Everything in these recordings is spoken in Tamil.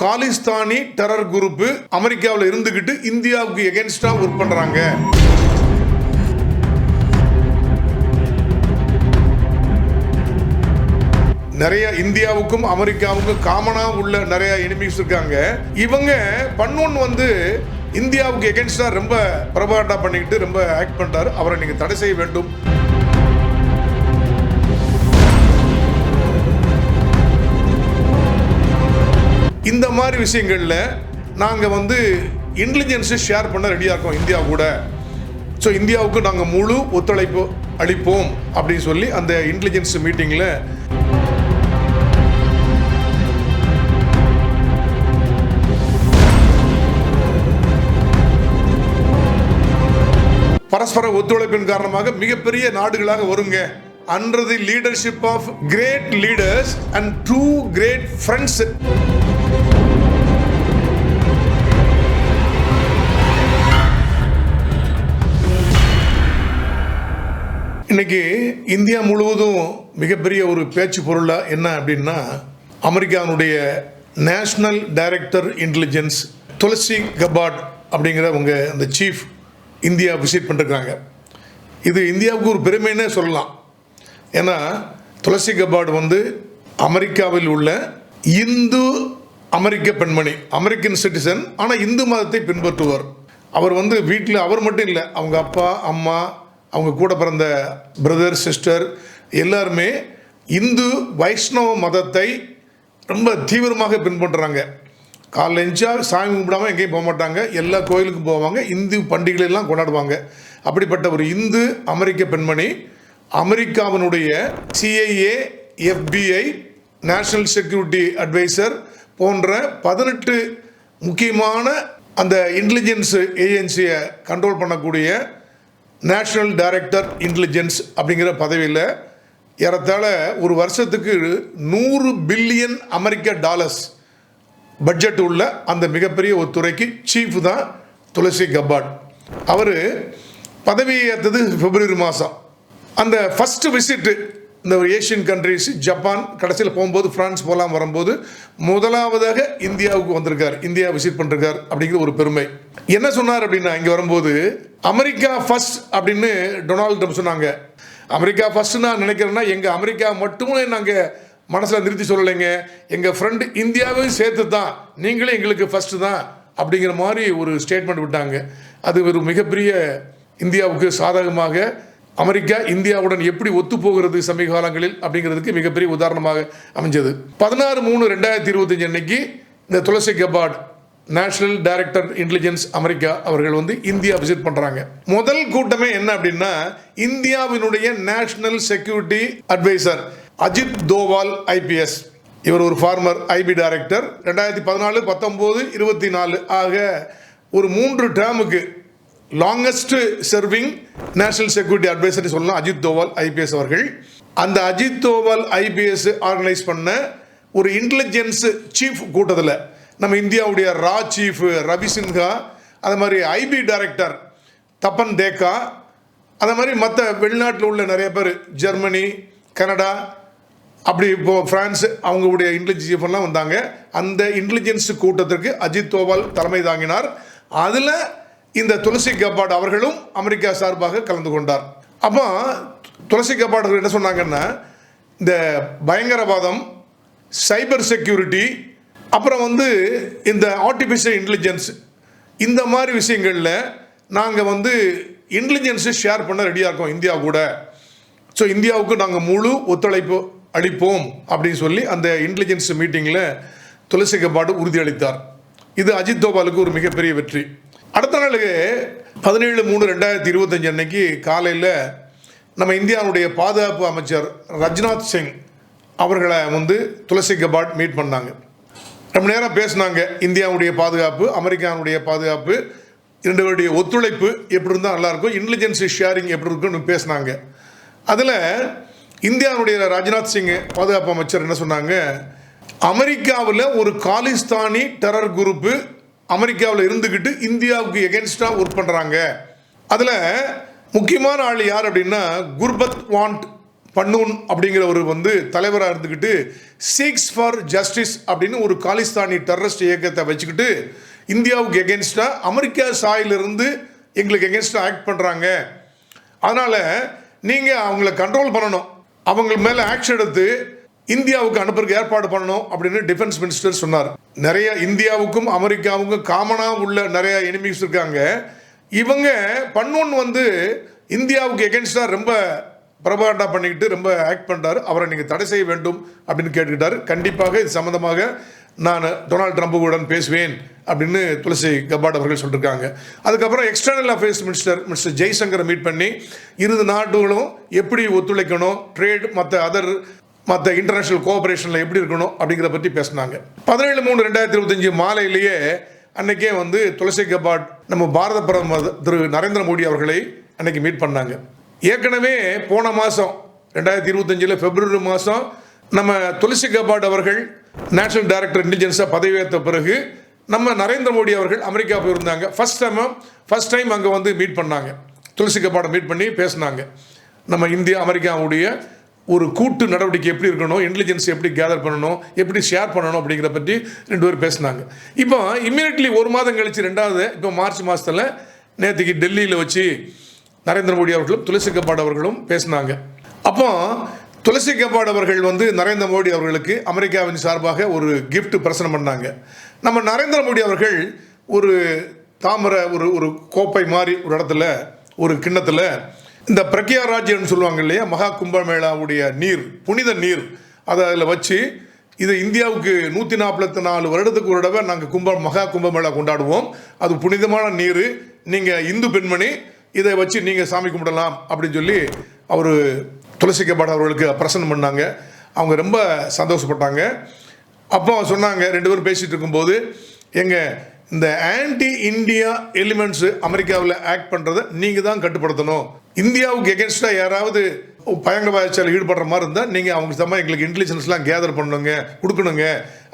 காலிஸ்தானி டெரர் குரூப் அமெரிக்காவில் இருந்துகிட்டு இந்தியாவுக்கு எகென்ஸ்டா ஒர்க் பண்றாங்க. நிறைய இந்தியாவுக்கும் அமெரிக்காவுக்கும் காமனா உள்ள நிறைய எனிமிஸ் இருக்காங்க. இவங்க பண்ணோன் வந்து இந்தியாவுக்கு எகென்ஸ்டா ரொம்ப பிரபாட்டா பண்ணிக்கிட்டு ரொம்ப ஆக்ட் பண்றாரு அவரை நீங்க தடை செய்ய வேண்டும். இந்த மாதிரி விஷயங்களில் நாங்கள் வந்து இன்டெலிஜென்ஸை ஷேர் பண்ண ரெடியாக இருக்கோம் இந்தியா கூட. ஸோ இந்தியாவுக்கு நாங்கள் முழு ஒத்துழைப்பு அளிப்போம் அப்படின்னு சொல்லி அந்த இன்டெலிஜென்ஸ் மீட்டிங்கில் பரஸ்பர ஒத்துழைப்பின் காரணமாக மிகப்பெரிய நாடுகளாக வருங்க. Under the leadership of great leaders and two great friends இன்னைக்கு இந்தியா முழுவதும் மிகப்பெரிய ஒரு பேச்சு பொருளாக என்ன அப்படின்னா அமெரிக்காவுடைய national director intelligence Tulsi Gabbard அப்படிங்கிறவங்க அந்த சீஃப் இந்தியா விசிட் பண்ணிருக்காங்க. இது இந்தியாவுக்கு ஒரு பெருமைன்னே சொல்லலாம். ஏன்னா துளசி கபாட் வந்து அமெரிக்காவில் உள்ள இந்து அமெரிக்க பெண்மணி அமெரிக்கன் சிட்டிசன் ஆனால் இந்து மதத்தை பின்பற்றுவர். அவர் வந்து வீட்டில் அவர் மட்டும் இல்லை அவங்க அப்பா அம்மா அவங்க கூட பிறந்த பிரதர் சிஸ்டர் எல்லாருமே இந்து வைஷ்ணவ மதத்தை ரொம்ப தீவிரமாக பின்பற்றுறாங்க. காலைல எஞ்சா சாமி கும்பிடாம எங்கேயும் போக மாட்டாங்க. எல்லா கோயிலுக்கும் போவாங்க. இந்து பண்டிகைகளெல்லாம் கொண்டாடுவாங்க. அப்படிப்பட்ட ஒரு இந்து அமெரிக்க பெண்மணி அமெரிக்காவினுடைய CIA FBI national security adviser போன்ற பதினெட்டு முக்கியமான அந்த இன்டெலிஜென்ஸ் ஏஜென்சியை கண்ட்ரோல் பண்ணக்கூடிய நேஷனல் டைரக்டர் இன்டெலிஜென்ஸ் அப்படிங்கிற பதவியில் ஏறத்தாழ ஒரு வருஷத்துக்கு நூறு பில்லியன் அமெரிக்க டாலர்ஸ் பட்ஜெட் உள்ள அந்த மிகப்பெரிய ஒரு துறைக்கு சீஃப் தான் துளசி கபாட். அவர் பதவி ஏற்றது பிப்ரவரி மாதம் அந்த ஃபஸ்ட்டு விசிட்டு இந்த ஒரு ஏஷியன் கண்ட்ரிஸ் ஜப்பான் கடைசியில் போகும்போது ஃப்ரான்ஸ் போகலாம் வரும்போது முதலாவதாக இந்தியாவுக்கு வந்திருக்கார் இந்தியா விசிட் பண்ணிருக்கார் அப்படிங்கிற ஒரு பெருமை. என்ன சொன்னார் அப்படின்னா இங்கே வரும்போது அமெரிக்கா ஃபர்ஸ்ட் அப்படின்னு டொனால்டு ட்ரம்ப் சொன்னாங்க. அமெரிக்கா ஃபர்ஸ்ட் நான் நினைக்கிறேன்னா எங்கள் அமெரிக்கா மட்டுமே நாங்கள் மனசில் நிறுத்தி சொல்லலைங்க. எங்கள் ஃப்ரெண்டு இந்தியாவையும் சேர்த்து தான் நீங்களே எங்களுக்கு ஃபஸ்ட்டு தான் அப்படிங்கிற மாதிரி ஒரு ஸ்டேட்மெண்ட் விட்டாங்க. அது ஒரு மிகப்பெரிய இந்தியாவுக்கு சாதகமாக அமெரிக்கா இந்தியாவுடன் எப்படி ஒத்து போகிறது சமீப காலங்களில் அப்படிங்கிறதுக்கு மிகப்பெரிய உதாரணமாக அமைஞ்சது. பதினாறு மூணு ரெண்டாயிரத்தி இருபத்தஞ்சு அன்னைக்கு இந்த Tulsi Gabbard national director intelligence America அவர்கள் வந்து இந்தியா விசிட் பண்றாங்க. முதல் கூட்டமே என்ன அப்படின்னா இந்தியாவினுடைய national security adviser Ajit Doval IPS இவர் ஒரு ஃபார்மர் ஐபி டைரக்டர் ரெண்டாயிரத்தி பதினாலு பத்தொம்போது இருபத்தி நாலு ஆக ஒரு மூன்று டேர்முக்கு longest serving national security adviser சொல்லலாம் அஜித் தோவால் ஐபிஎஸ் அவர்கள். அந்த அஜித் தோவால் ஐபிஎஸ் ஆர்கனைஸ் பண்ண ஒரு இன்டெலிஜென்ஸ் சீஃப் கூட்டத்தில் நம்ம இந்தியாவுடைய ரா சீஃப் ரவி சின்ஹா அது மாதிரி ஐபி டைரக்டர் தப்பன் தேக்கா அது மாதிரி மற்ற வெளிநாட்டில் உள்ள நிறைய பேர் ஜெர்மனி கனடா அப்படி இப்போ ஃப்ரான்ஸ் அவங்களுடைய இன்டெலிஜென்ஸ் எல்லாம் வந்தாங்க. அந்த இன்டெலிஜென்ஸ் கூட்டத்திற்கு அஜித் தோவால் தலைமை தாங்கினார். அதில் இந்த துளசி கபாட் அவர்களும் அமெரிக்கா சார்பாக கலந்து கொண்டார். அப்போ துளசி கபாட் அவர்கள் என்ன சொன்னாங்கன்னா இந்த பயங்கரவாதம் சைபர் செக்யூரிட்டி அப்புறம் வந்து இந்த ஆர்டிஃபிஷியல் இன்டெலிஜென்ஸ் இந்த மாதிரி விஷயங்களில் நாங்கள் வந்து இன்டெலிஜென்ஸை ஷேர் பண்ண ரெடியாக இருக்கோம் இந்தியா கூட. ஸோ இந்தியாவுக்கு நாங்கள் முழு ஒத்துழைப்பு அளிப்போம் அப்படின்னு சொல்லி அந்த இன்டெலிஜென்ஸ் மீட்டிங்கில் துளசி கபாடு உறுதியளித்தார். இது அஜித் தோபாலுக்கு ஒரு மிகப்பெரிய வெற்றி. அடுத்த நாளுக்கு பதினேழு மூணு ரெண்டாயிரத்தி இருபத்தஞ்சு அன்னைக்கு காலையில் நம்ம இந்தியாவுடைய பாதுகாப்பு அமைச்சர் ரஜ்நாத் சிங் அவர்களை வந்து துளசி கபாட் மீட் பண்ணாங்க. ரொம்ப நேரம் பேசினாங்க. இந்தியாவுடைய பாதுகாப்பு அமெரிக்காவுடைய பாதுகாப்பு இரண்டு பேருடைய ஒத்துழைப்பு எப்படி இருந்தால் நல்லாயிருக்கும் இன்டெலிஜென்ஸ் ஷேரிங் எப்படி இருக்குன்னு பேசினாங்க. அதில் இந்தியாவுடைய ராஜ்நாத் சிங் பாதுகாப்பு அமைச்சர் என்ன சொன்னாங்க அமெரிக்காவில் ஒரு காலிஸ்தானி டெரர் குரூப்பு அமெரிக்காவில் இருந்துக்கிட்டு இந்தியாவுக்கு எகென்ஸ்டாக ஒர்க் பண்ணுறாங்க அதில் முக்கியமான ஆள் யார் அப்படின்னா குர்பத் வாண்ட் பன்னூன் அப்படிங்கிறவர் வந்து தலைவராக இருந்துக்கிட்டு சீக்ஸ் ஃபார் ஜஸ்டிஸ் அப்படின்னு ஒரு காலிஸ்தானி டெரரிஸ்ட் இயக்கத்தை வச்சுக்கிட்டு இந்தியாவுக்கு எகென்ஸ்டாக அமெரிக்கா சாயிலிருந்து எங்களுக்கு எகென்ஸ்டாக ஆக்ட் பண்ணுறாங்க அதனால் நீங்கள் அவங்கள கண்ட்ரோல் பண்ணணும். அவங்க மேலே ஆக்ஷன் எடுத்து இந்தியாவுக்கு அனுப்புறதுக்கு ஏற்பாடு பண்ணணும் அப்படின்னு டிஃபென்ஸ் மினிஸ்டர் சொன்னார். நிறைய இந்தியாவுக்கும் அமெரிக்காவுக்கும் காமனாக உள்ள நிறைய எனிமிஸ் இருக்காங்க. இவங்க பன்னொன் வந்து இந்தியாவுக்கு எகென்ஸ்டாக ரொம்ப பிரபாகண்டா பண்ணிக்கிட்டு ரொம்ப ஆக்ட் பண்ணுறாரு அவரை நீங்கள் தடை செய்ய வேண்டும் அப்படின்னு கேட்டுக்கிட்டாரு. கண்டிப்பாக இது சம்மந்தமாக நான் டொனால்ட் ட்ரம்புடன் பேசுவேன் அப்படின்னு துளசி கபாட் அவர்கள் சொல்லியிருக்காங்க அதுக்கப்புறம் எக்ஸ்டர்னல் அஃபேர்ஸ் மினிஸ்டர் மிஸ்டர் ஜெய்சங்கரை மீட் பண்ணி இரு நாடுகளும் எப்படி ஒத்துழைக்கணும்? ட்ரேட் மற்ற அதர் மற்ற இன்டர்நேஷ்னல் கோஆபரேஷனில் எப்படி இருக்கணும்? அப்படிங்கிறத பற்றி பேசினாங்க. பதினேழு மூணு ரெண்டாயிரத்தி இருபத்தஞ்சி மாலையிலேயே அன்னைக்கே வந்து துளசி கபாட் நம்ம பாரத பிரதமர் திரு நரேந்திர மோடி அவர்களை அன்னைக்கு மீட் பண்ணாங்க. ஏற்கனவே போன மாதம் ரெண்டாயிரத்தி இருபத்தஞ்சில் பிப்ரவரி மாதம் நம்ம துளசி கபாட் அவர்கள் நேஷனல் டைரக்டர் இன்டெலிஜென்ஸாக பதவியேற்ற பிறகு நம்ம நரேந்திர மோடி அவர்கள் அமெரிக்கா போயிருந்தாங்க. ஃபர்ஸ்ட் டைம் ஃபர்ஸ்ட் டைம் அங்கே வந்து மீட் பண்ணாங்க. துளசி கபாடை மீட் பண்ணி பேசினாங்க. நம்ம இந்தியா அமெரிக்காவுடைய ஒரு கூட்டு நடவடிக்கை எப்படி இருக்கணும் இன்டெலிஜென்ஸ் எப்படி கேதர் பண்ணணும் எப்படி ஷேர் பண்ணணும் அப்படிங்கிற பற்றி ரெண்டு பேரும் பேசினாங்க. இப்போ இம்மீடியட்லி ஒரு மாதம் கழித்து ரெண்டாவது இப்போ மார்ச் மாதத்தில் நேற்றுக்கு டெல்லியில் வச்சு நரேந்திர மோடி அவர்களும் துளசி கபாட் அவர்களும் பேசினாங்க. அப்போ துளசி கபாட் அவர்கள் வந்து நரேந்திர மோடி அவர்களுக்கு அமெரிக்காவின் சார்பாக ஒரு கிஃப்ட் பிரசனம் பண்ணாங்க. நம்ம நரேந்திர மோடி அவர்கள் ஒரு தாமரை ஒரு ஒரு கோப்பை மாதிரி ஒரு இடத்துல ஒரு கிண்ணத்தில் இந்த பிரக்யாராஜ்யம்னு சொல்லுவாங்க இல்லையா மகா கும்பமேளாவுடைய நீர் புனித நீர் அதை அதில் வச்சு இது இந்தியாவுக்கு நூற்றி நாற்பத்தி நாலு வருடத்துக்கு ஒரு தடவை நாங்கள் கும்ப மகா கும்பமேளா கொண்டாடுவோம். அது புனிதமான நீர். நீங்கள் இந்து பெண்மணி இதை வச்சு நீங்கள் சாமி கும்பிடலாம் அப்படின்னு சொல்லி அவர் துளசி கபாட் அவர்களுக்கு பிரசன்னம் பண்ணாங்க. அவங்க ரொம்ப சந்தோஷப்பட்டாங்க. அப்போ சொன்னாங்க ரெண்டு பேரும் பேசிகிட்டு இருக்கும்போது எங்கள் இந்த ஆன்டி இந்தியா எலிமெண்ட்ஸ் அமெரிக்காவில் ஆக்ட் பண்ணுறதை நீங்கள் தான் கட்டுப்படுத்தணும். இந்தியாவுக்கு எகென்ஸ்டாக யாராவது பயங்கரவாத செயல் ஈடுபடுற மாதிரி இருந்தால் நீங்கள் அவங்க சமயம் எங்களுக்கு இன்டெலிஜென்ஸ்லாம் கேதர் பண்ணுங்க கொடுக்கணுங்க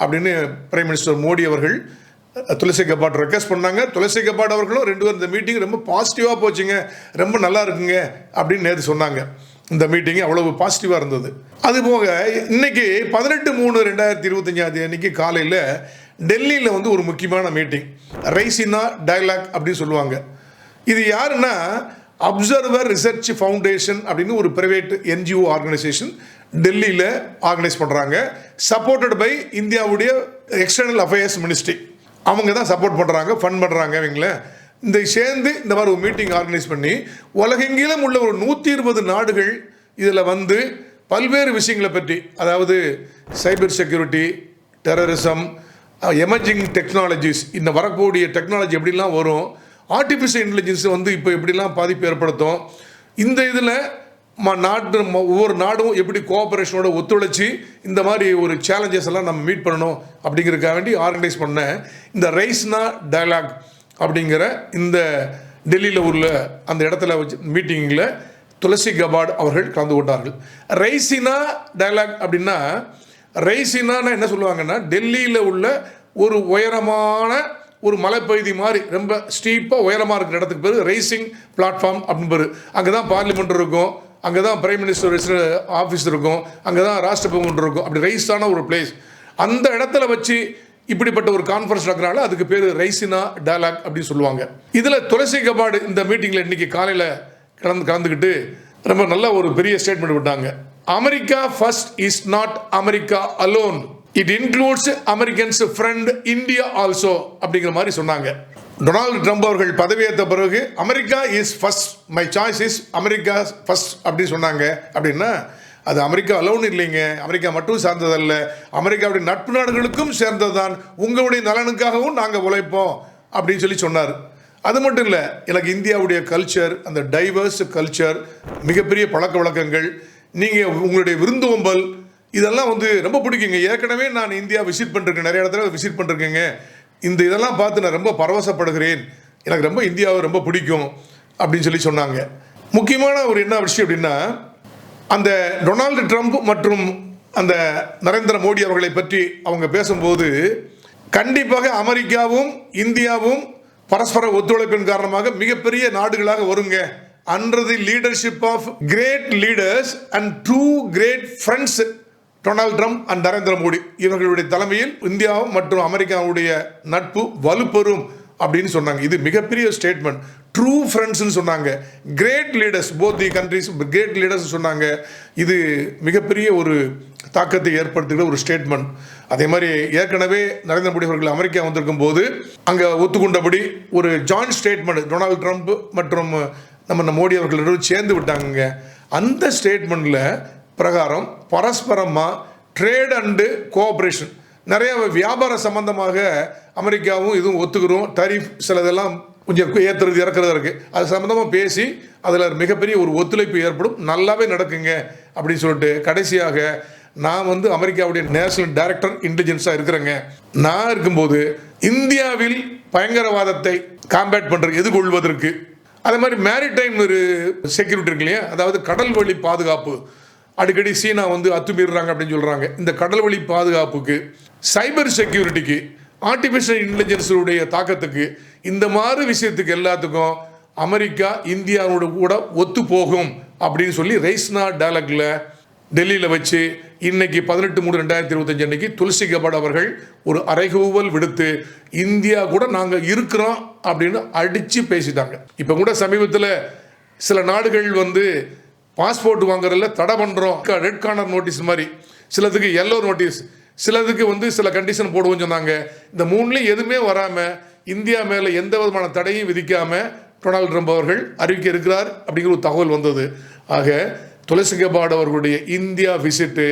அப்படின்னு பிரைம் மினிஸ்டர் மோடி அவர்கள் துளசி கபாட் ரெக்வஸ்ட் பண்ணாங்க. துளசி கபாட் அவர்களும் ரெண்டு பேரும் இந்த மீட்டிங் ரொம்ப பாசிட்டிவாக போச்சுங்க. ரொம்ப நல்லா இருக்குங்க அப்படின்னு நேற்று சொன்னாங்க. இந்த மீட்டிங் அவ்வளவு பாசிட்டிவாக இருந்தது. அதுபோக இன்னைக்கு பதினெட்டு மூணு ரெண்டாயிரத்தி இருபத்தஞ்சாம் தேதி அன்னைக்கு காலையில் டெல்லியில் வந்து ஒரு முக்கியமான மீட்டிங் ரைசினா டயலாக் அப்படின்னு சொல்லுவாங்க. இது யாருன்னா அப்சர்வர் ரிசர்ச் ஃபவுண்டேஷன் அப்படின்னு ஒரு பிரைவேட் என்ஜிஓ ஆர்கனைசேஷன் டெல்லியில் ஆர்கனைஸ் பண்ணுறாங்க சப்போர்ட்டட் பை இந்தியாவுடைய எக்ஸ்டர்னல் அஃபேர்ஸ் மினிஸ்ட்ரி அவங்க தான் சப்போர்ட் பண்ணுறாங்க ஃபண்ட் பண்ணுறாங்க இவங்கள. இந்த சேர்ந்து இந்த மாதிரி ஒரு மீட்டிங் ஆர்கனைஸ் பண்ணி உலகெங்கிலும் உள்ள ஒரு நூற்றி இருபது நாடுகள் இதில் வந்து பல்வேறு விஷயங்களை பற்றி அதாவது cyber security terrorism emerging technologies இந்த வரக்கூடிய டெக்னாலஜி எப்படிலாம் வரும் ஆர்டிஃபிஷியல் இன்டெலிஜென்ஸ் வந்து இப்போ எப்படிலாம் பாதிப்பு ஏற்படுத்தும் இந்த இதில் நாட்டு ம- ஒவ்வொரு நாடும் எப்படி கோஆபரேஷனோட ஒத்துழைச்சி இந்த மாதிரி ஒரு சேலஞ்சஸ் எல்லாம் நம்ம மீட் பண்ணணும் அப்படிங்கிறதுக்காக வேண்டி ஆர்கனைஸ் பண்ண இந்த ரைஸ்னா டயலாக் அப்படிங்கிற இந்த டெல்லியில் உள்ள அந்த இடத்துல வச்சு மீட்டிங்கில் துளசி கபாட் அவர்கள் கலந்து கொண்டார்கள். ரைசினா டயலாக் அப்படின்னா ரைசினான்னா என்ன சொல்லுவாங்கன்னா டெல்லியில் உள்ள ஒரு உயரமான ஒரு மலைப்பகுதி மாதிரி ரொம்ப ஸ்டீப்பாக உயரமாக இருக்கிற இடத்துக்கு பேர் ரைசிங் பிளாட்ஃபார்ம் அப்படின்னு பேர். அங்கே தான் பார்லிமெண்ட் இருக்கும். அங்கே தான் பிரைம் மினிஸ்டர் ஆஃபீஸ் இருக்கும். அங்கே தான் ராஷ்டிரபவன் இருக்கும். அப்படி ரைஸான ஒரு பிளேஸ் அந்த இடத்துல வச்சு இப்படிப்பட்ட ஒரு கான்ஃபரன்ஸ் நடக்கிறனால அதுக்கு பேர் ரைசினா டயலாக் அப்படின்னு சொல்லுவாங்க. இதில் துளசி கபாடு இந்த மீட்டிங்கில் இன்னைக்கு காலையில் கலந்து கலந்துக்கிட்டு ரொம்ப நல்ல ஒரு பெரிய ஸ்டேட்மெண்ட் விட்டாங்க. America first is not America alone it includes Americans friend India also அப்படிங்கிற மாதிரி சொன்னாங்க. டொனால்டு ட்ரம்ப் அவர்கள் பதவியேற்ற பிறகு America is first my choice is America first அப்படின்னு சொன்னாங்க. அப்படின்னா அது அமெரிக்கா அலோன் இல்லைங்க. அமெரிக்கா மட்டும் சார்ந்ததல்ல. அமெரிக்காவுடைய நட்பு நாடுகளுக்கும் சேர்ந்ததுதான். உங்களுடைய நலனுக்காகவும் நாங்கள் உழைப்போம் அப்படின்னு சொல்லி சொன்னார். அது மட்டும் இல்லை எனக்கு இந்தியாவுடைய கல்ச்சர் அந்த டைவர்ஸ் கல்ச்சர் மிகப்பெரிய பழக்க வழக்கங்கள் நீங்கள் உங்களுடைய விருந்தோம்பல் இதெல்லாம் வந்து ரொம்ப பிடிக்குங்க. ஏற்கனவே நான் இந்தியா விசிட் பண்ணிருக்கேன். நிறைய இடத்துல விசிட் பண்ணிருக்கேங்க. இந்த இதெல்லாம் பார்த்து நான் ரொம்ப பரவசப்படுகிறேன். எனக்கு ரொம்ப இந்தியாவை ரொம்ப பிடிக்கும் அப்படின்னு சொல்லி சொன்னாங்க. முக்கியமான ஒரு என்ன விஷயம் அப்படின்னா அந்த டொனால்டு ட்ரம்ப் மற்றும் அந்த நரேந்திர மோடி அவர்களை பற்றி அவங்க பேசும்போது கண்டிப்பாக அமெரிக்காவும் இந்தியாவும் பரஸ்பர ஒத்துழைப்பின் காரணமாக மிகப்பெரிய நாடுகளாக வருங்க. Under the leadership of great leaders and two great friends Donald Trump and Narendra Modi இவர்களுடைய தலைமையில் இந்தியா மற்றும் அமெரிக்காவுடைய நட்பு வலுப்பெறும் அப்படின்னு சொன்னாங்க. இது மிகப்பெரிய ஸ்டேட்மெண்ட் ட்ரூ ஃப்ரெண்ட்ஸ்னு சொன்னாங்க. Great leaders both the countries great leaders சொன்னாங்க. இது மிகப்பெரிய ஒரு தாக்கத்தை ஏற்படுத்துகிற ஒரு ஸ்டேட்மெண்ட் அதே மாதிரி ஏற்கனவே நரேந்திர மோடி அவர்கள் அமெரிக்கா வந்திருக்கும் போது அங்கே ஒத்துக்கொண்டபடி ஒரு ஜாயின்ட் ஸ்டேட்மெண்ட் டொனால்ட் ட்ரம்ப் மற்றும் நம்ம மோடி அவர்களிடம் சேர்ந்து விட்டாங்க அந்த ஸ்டேட்மெண்ட்டில் பிரகாரம் பரஸ்பரமாக ட்ரேட் அண்டு கோஆப்ரேஷன் நிறைய வியாபார சம்பந்தமாக அமெரிக்காவும் இதுவும் ஒத்துக்கிறோம். டரிஃப் சிலதெல்லாம் கொஞ்சம் ஏற்றுறது இறக்குறது இருக்குது அது சம்மந்தமாக பேசி அதில் மிகப்பெரிய ஒரு ஒத்துழைப்பு ஏற்படும். நல்லாவே நடக்குங்க அப்படின்னு சொல்லிட்டு கடைசியாக நான் வந்து அமெரிக்காவுடைய நேஷனல் டைரக்டர் இன்டெலிஜென்ஸாக இருக்கிறேங்க. நான் இருக்கும்போது இந்தியாவில் பயங்கரவாதத்தை காம்பேட் பண்ணுற எதிர்கொள்வதற்கு. அதே மாதிரி மேரிடைம் ஒரு செக்யூரிட்டி இருக்கு இல்லையா? அதாவது கடல் வழி பாதுகாப்பு. அடிக்கடி சீனா வந்து அத்துமீறுறாங்க அப்படின்னு சொல்கிறாங்க இந்த கடல் வழி பாதுகாப்புக்கு சைபர் செக்யூரிட்டிக்கு ஆர்டிஃபிஷியல் இன்டெலிஜென்ஸுடைய தாக்கத்துக்கு இந்த மாதிரி விஷயத்துக்கு எல்லாத்துக்கும் அமெரிக்கா இந்தியாவோட கூட ஒத்து போகும் அப்படின்னு சொல்லி ரைஸ்னா டயலாக்ல டெல்லியில் வச்சு இன்னைக்கு பதினெட்டு மூணு ரெண்டாயிரத்தி இருபத்தஞ்சு அன்னைக்கு துளசி கபாட் அவர்கள் ஒரு அரைகூவல் விடுத்து இந்தியா கூட நாங்கள் இருக்கிறோம் அப்படின்னு அடித்து பேசிட்டாங்க. இப்போ கூட சமீபத்தில் சில நாடுகள் வந்து பாஸ்போர்ட் வாங்குறதுல தடை பண்ணுறோம் ரெட் கார்னர் நோட்டீஸ் மாதிரி. சிலதுக்கு எல்லோ நோட்டீஸ் சிலதுக்கு வந்து சில கண்டிஷன் போடுவோம்னு சொன்னாங்க. இந்த மூணுலேயும் எதுவுமே வராமல் இந்தியா மேலே எந்த விதமான தடையும் விதிக்காமல் டொனால்ட் ட்ரம்ப் அவர்கள் அறிவிக்க இருக்கிறார் அப்படிங்கிற ஒரு தகவல் வந்தது. ஆக துளசி கபாட் அவர்களுடைய இந்தியா விசிட்டு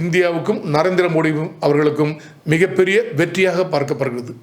இந்தியாவுக்கும் நரேந்திர மோடிக்கும் அவர்களுக்கும் மிகப்பெரிய வெற்றியாக பார்க்கப்படுகிறது.